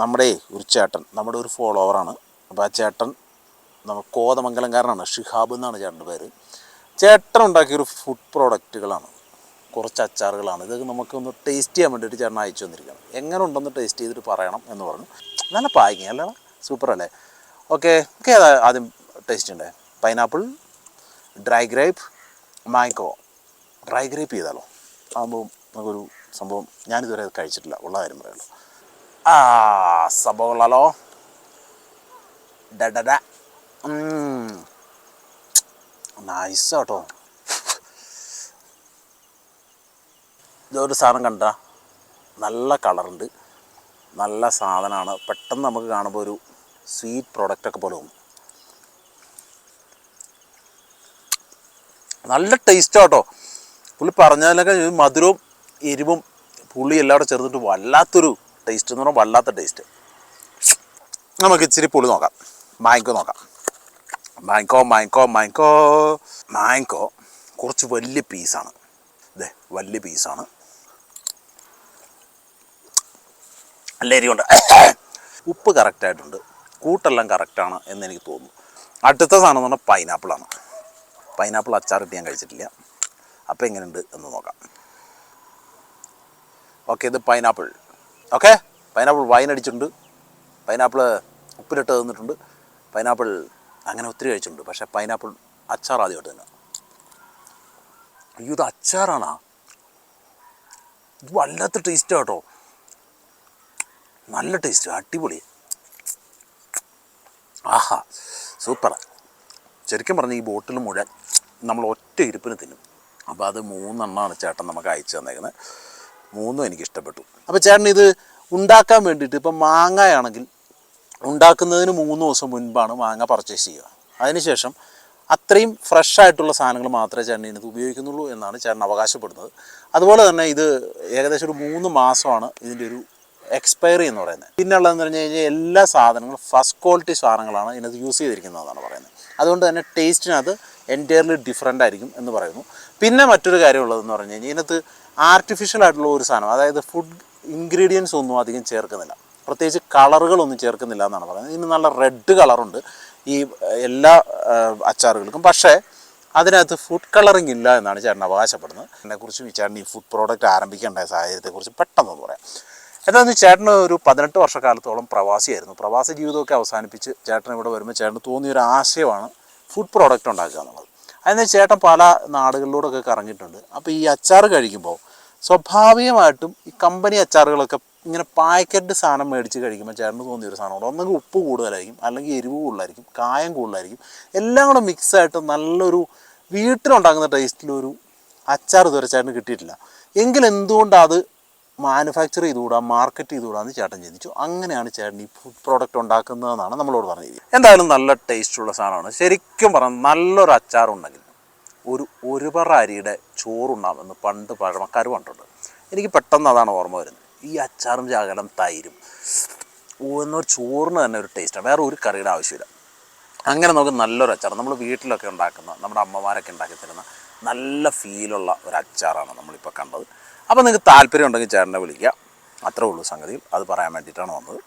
നമ്മുടെ ഒരു ചേട്ടൻ നമ്മുടെ ഒരു ഫോളോവറാണ് അപ്പോൾ ആ ചേട്ടൻ നമ്മൾ കോതമംഗലംകാരനാണ് ഷിഹാബ് എന്നാണ് ചേട്ടന്റെ പേര്. ചേട്ടൻ ഉണ്ടാക്കിയൊരു ഫുഡ് പ്രോഡക്റ്റുകളാണ് കുറച്ച് അച്ചാറുകളാണ്. ഇതൊക്കെ നമുക്കൊന്ന് ടേസ്റ്റ് ചെയ്യാൻ വേണ്ടിയിട്ട് ചേട്ടൻ അയച്ചു വന്നിരിക്കുകയാണ് എങ്ങനെ ഉണ്ടെന്ന് ടേസ്റ്റ് ചെയ്തിട്ട് പറയണം എന്ന് പറഞ്ഞു. നല്ല പാക്കിങ് അല്ല? സൂപ്പർ അല്ലേ? ഓക്കെ ഓക്കെ അതാ ആദ്യം ടേസ്റ്റ് ഉണ്ട് pineapple dry grape mango dry grape ചെയ്താലോ? ആകുമ്പോൾ നമുക്കൊരു സംഭവം ഞാനിതുവരെ കഴിച്ചിട്ടില്ല. ഉള്ള കാര്യം പറയുള്ളൂ. ആ da da. Mm. നൈസ് കേട്ടോ ഇതൊരു സാധനം കണ്ട? നല്ല കളറുണ്ട്. നല്ല സാധനമാണ്. പെട്ടെന്ന് നമുക്ക് കാണുമ്പോൾ ഒരു സ്വീറ്റ് പ്രോഡക്റ്റൊക്കെ പോലെ തോന്നും. നല്ല ടേസ്റ്റ് കേട്ടോ പുള്ളി പറഞ്ഞതിലൊക്കെ മധുരവും എരിവും പുളി എല്ലാം കൂടെ ചേർന്നിട്ട് വല്ലാത്തൊരു ടേസ്റ്റ് എന്ന് പറഞ്ഞാൽ വല്ലാത്ത ടേസ്റ്റ് നമുക്ക് ഇച്ചിരി പുളി നോക്കാം. മാങ്കോ നോക്കാം. മാങ്കോ മാങ്കോ മാങ്കോ മാങ്കോ കുറച്ച് വലിയ പീസാണ് ഇതേ വലിയ പീസാണ് നല്ല എരിവുണ്ട് ഉപ്പ് കറക്റ്റായിട്ടുണ്ട് കൂട്ടെല്ലാം കറക്റ്റാണ് എന്ന് എനിക്ക് തോന്നുന്നു. അടുത്ത സാധനം എന്ന് പറഞ്ഞാൽ പൈനാപ്പിളാണ് പൈനാപ്പിൾ അച്ചാറിട്ട് ഞാൻ കഴിച്ചിട്ടില്ല. അപ്പോൾ എങ്ങനെയുണ്ട് എന്ന് നോക്കാം. ഓക്കെ ഇത് പൈനാപ്പിൾ ഓക്കെ പൈനാപ്പിൾ വൈൻ അടിച്ചിട്ടുണ്ട്. പൈനാപ്പിൾ ഉപ്പിലിട്ട് തന്നിട്ടുണ്ട്. പൈനാപ്പിൾ അങ്ങനെ ഒത്തിരി കഴിച്ചിട്ടുണ്ട്. പക്ഷേ പൈനാപ്പിൾ അച്ചാർ ആദ്യമായിട്ട് തന്നെ. ഇത് അച്ചാറാണാ? ഇത് വല്ലാത്ത ടേസ്റ്റ് കേട്ടോ. നല്ല ടേസ്റ്റ് അടിപൊളി. ആഹാ സൂപ്പർ ശരിക്കും പറഞ്ഞാൽ ഈ ബോട്ടിൽ മുഴുവൻ നമ്മൾ ഒറ്റ ഇരിപ്പിന് തിന്നും. അപ്പോൾ അത് മൂന്നെണ്ണമാണ് ചേട്ടൻ നമുക്ക് അയച്ചു തന്നേക്കുന്നത് മൂന്നും എനിക്ക് ഇഷ്ടപ്പെട്ടു അപ്പോൾ ചേട്ടൻ ഇത് ഉണ്ടാക്കാൻ വേണ്ടിയിട്ട് ഇപ്പം മാങ്ങയാണെങ്കിൽ ഉണ്ടാക്കുന്നതിന് മൂന്ന് ദിവസം മുൻപാണ് മാങ്ങ പർച്ചേസ് ചെയ്യുക. അതിനുശേഷം അത്രയും ഫ്രഷ് ആയിട്ടുള്ള സാധനങ്ങൾ മാത്രമേ ചേട്ടൻ ഇതിനകത്ത് ഉപയോഗിക്കുന്നുള്ളൂ എന്നാണ് ചേട്ടൻ അവകാശപ്പെടുന്നത്. അതുപോലെ തന്നെ ഇത് ഏകദേശം ഒരു മൂന്ന് മാസമാണ് ഇതിന്റെ ഒരു എക്സ്പയറി എന്ന് പറയുന്നത്. പിന്നെ ഉള്ളതെന്ന് പറഞ്ഞു കഴിഞ്ഞാൽ എല്ലാ സാധനങ്ങളും ഫസ്റ്റ് ക്വാളിറ്റി സാധനങ്ങളാണ് ഇതിനകത്ത് യൂസ് ചെയ്തിരിക്കുന്നതെന്നാണ് പറയുന്നത്. അതുകൊണ്ട് തന്നെ ടേസ്റ്റിനകത്ത് എന്റയർലി ഡിഫറെന്റ് ആയിരിക്കും എന്ന് പറയുന്നു. പിന്നെ മറ്റൊരു കാര്യമുള്ളതെന്ന് പറഞ്ഞു കഴിഞ്ഞാൽ ഇതിനകത്ത് ആർട്ടിഫിഷ്യൽ ആയിട്ടുള്ള ഒരു സാധനം അതായത് ഫുഡ് ഇൻഗ്രീഡിയൻസ് ഒന്നും അധികം ചേർക്കുന്നില്ല. പ്രത്യേകിച്ച് കളറുകളൊന്നും ചേർക്കുന്നില്ല എന്നാണ് പറയുന്നത്. ഇതിന് നല്ല റെഡ് കളറുണ്ട് ഈ എല്ലാ അച്ചാറുകൾക്കും. പക്ഷേ അതിനകത്ത് ഫുഡ് കളറിംഗ് ഇല്ല എന്നാണ് ചേട്ടൻ അവകാശപ്പെടുന്നത്. എന്നെക്കുറിച്ചും ഈ ചേട്ടൻ ഈ ഫുഡ് പ്രോഡക്റ്റ് ആരംഭിക്കേണ്ട സാഹചര്യത്തെക്കുറിച്ച് പെട്ടെന്നൊന്ന് പറയാം. എന്താണെന്ന് ചേട്ടന് ഒരു പതിനെട്ട് വർഷക്കാലത്തോളം പ്രവാസിയായിരുന്നു. പ്രവാസി ജീവിതമൊക്കെ അവസാനിപ്പിച്ച് ചേട്ടൻ ഇവിടെ വരുമ്പോൾ ചേട്ടന് തോന്നിയൊരു ആശയമാണ് ഫുഡ് പ്രോഡക്റ്റ് ഉണ്ടാക്കുക എന്നുള്ളത് അതിന് ചേട്ടൻ പല നാടുകളിലൂടെയൊക്കെ കറങ്ങിയിട്ടുണ്ട്. അപ്പോൾ ഈ അച്ചാർ കഴിക്കുമ്പോൾ സ്വാഭാവികമായിട്ടും ഈ കമ്പനി അച്ചാറുകളൊക്കെ ഇങ്ങനെ പാക്കറ്റ് സാധനം മേടിച്ച് കഴിക്കുമ്പോൾ ചേട്ടന് തോന്നിയ ഒരു സാധനമുണ്ട്. ഒന്നെങ്കിൽ ഉപ്പ് കൂടുതലായിരിക്കും അല്ലെങ്കിൽ എരിവ് കൂടുതലായിരിക്കും കായം കൂടുതലായിരിക്കും. എല്ലാം കൂടെ മിക്സായിട്ട് നല്ലൊരു വീട്ടിലുണ്ടാക്കുന്ന ടേസ്റ്റിലൊരു അച്ചാർ ഇതുവരെ ചേട്ടന് കിട്ടിയിട്ടില്ല. എങ്കിൽ എന്തുകൊണ്ട് അത് മാനുഫാക്ചർ ചെയ്തുകൂടാ മാർക്കറ്റ് ചെയ്തുകൂടാ എന്ന് ചേട്ടൻ ചിന്തിച്ചു. അങ്ങനെയാണ് ചേട്ടൻ ഈ ഫുഡ് പ്രോഡക്റ്റ് ഉണ്ടാക്കുന്നതെന്നാണ് നമ്മളോട് പറഞ്ഞത്. എന്തായാലും നല്ല ടേസ്റ്റുള്ള സാധനമാണ്. ശരിക്കും പറഞ്ഞാൽ നല്ലൊരു അച്ചാറുണ്ടെങ്കിൽ ഒരു ഒരു പറ അരിയുടെ ചോറുണ്ടാമെന്ന് പണ്ട് പഴമക്കാർ പറഞ്ഞിട്ടുണ്ട് എനിക്ക് പെട്ടെന്ന് അതാണ് ഓർമ്മ വരുന്നത്. ഈ അച്ചാറും ചാകലം തൈരും. എന്നൊരു ചോറിന് തന്നെ ഒരു ടേസ്റ്റാണ് വേറെ ഒരു കറിയുടെ ആവശ്യമില്ല. അങ്ങനെ നമുക്ക് നല്ലൊരു അച്ചാർ നമ്മൾ വീട്ടിലൊക്കെ ഉണ്ടാക്കുന്ന നമ്മുടെ അമ്മമാരൊക്കെ ഉണ്ടാക്കി തരുന്ന നല്ല ഫീലുള്ള ഒരു അച്ചാറാണ് നമ്മളിപ്പോൾ കണ്ടത്. അപ്പോൾ നിങ്ങൾക്ക് താല്പര്യം ഉണ്ടെങ്കിൽ ചേട്ടനെ വിളിക്കുക അത്രേ ഉള്ളൂ സംഗതിയിൽ അത് പറയാൻ വേണ്ടിയിട്ടാണ് വന്നത്.